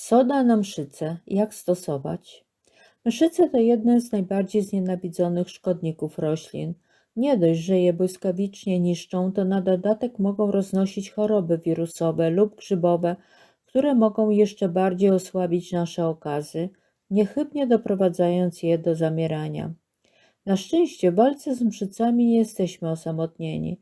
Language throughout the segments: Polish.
Soda na mszyce. Jak stosować? Mszyce to jedne z najbardziej znienawidzonych szkodników roślin. Nie dość, że je błyskawicznie niszczą, to na dodatek mogą roznosić choroby wirusowe lub grzybowe, które mogą jeszcze bardziej osłabić nasze okazy, niechybnie doprowadzając je do zamierania. Na szczęście w walce z mszycami nie jesteśmy osamotnieni.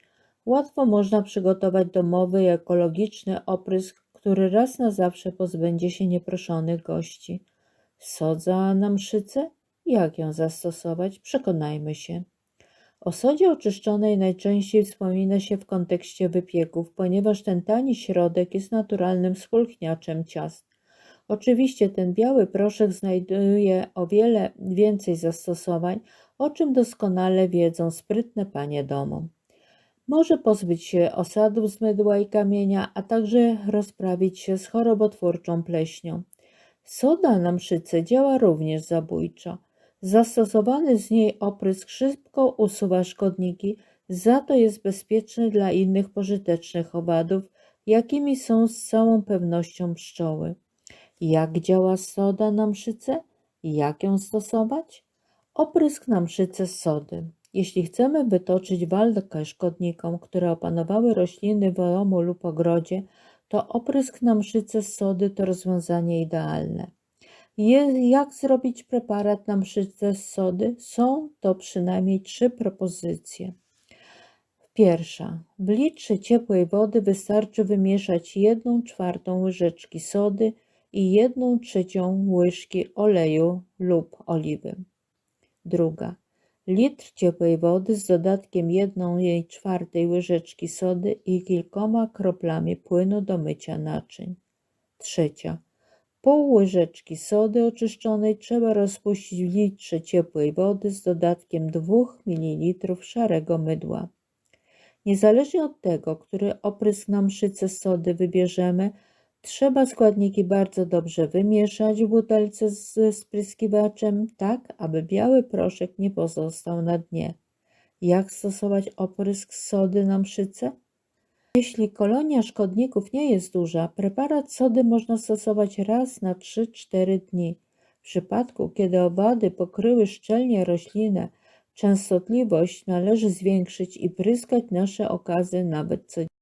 Łatwo można przygotować domowy ekologiczny oprysk, który raz na zawsze pozbędzie się nieproszonych gości. Sodza na mszycę? Jak ją zastosować? Przekonajmy się. O sodzie oczyszczonej najczęściej wspomina się w kontekście wypieków, ponieważ ten tani środek jest naturalnym spulchniaczem ciast. Oczywiście ten biały proszek znajduje o wiele więcej zastosowań, o czym doskonale wiedzą sprytne panie domu. Może pozbyć się osadów z mydła i kamienia, a także rozprawić się z chorobotwórczą pleśnią. Soda na mszyce działa również zabójczo. Zastosowany z niej oprysk szybko usuwa szkodniki, za to jest bezpieczny dla innych pożytecznych owadów, jakimi są z całą pewnością pszczoły. Jak działa soda na mszyce? Jak ją stosować? Oprysk na mszyce sody. Jeśli chcemy wytoczyć walkę szkodnikom, które opanowały rośliny w domu lub ogrodzie, to oprysk na mszyce sody to rozwiązanie idealne. Jak zrobić preparat na mszyce sody? Są to przynajmniej trzy propozycje. Pierwsza. W litrze ciepłej wody wystarczy wymieszać 1 czwartą łyżeczki sody i 1 trzecią łyżki oleju lub oliwy. Druga. Litr ciepłej wody z dodatkiem 1 czwartej łyżeczki sody i kilkoma kroplami płynu do mycia naczyń. Trzecia. Pół łyżeczki sody oczyszczonej trzeba rozpuścić w litrze ciepłej wody z dodatkiem 2 ml szarego mydła. Niezależnie od tego, który oprysk na mszyce sody wybierzemy, trzeba składniki bardzo dobrze wymieszać w butelce ze spryskiwaczem, tak aby biały proszek nie pozostał na dnie. Jak stosować oprysk sody na mszyce? Jeśli kolonia szkodników nie jest duża, preparat sody można stosować raz na 3-4 dni. W przypadku, kiedy owady pokryły szczelnie roślinę, częstotliwość należy zwiększyć i pryskać nasze okazy nawet codziennie.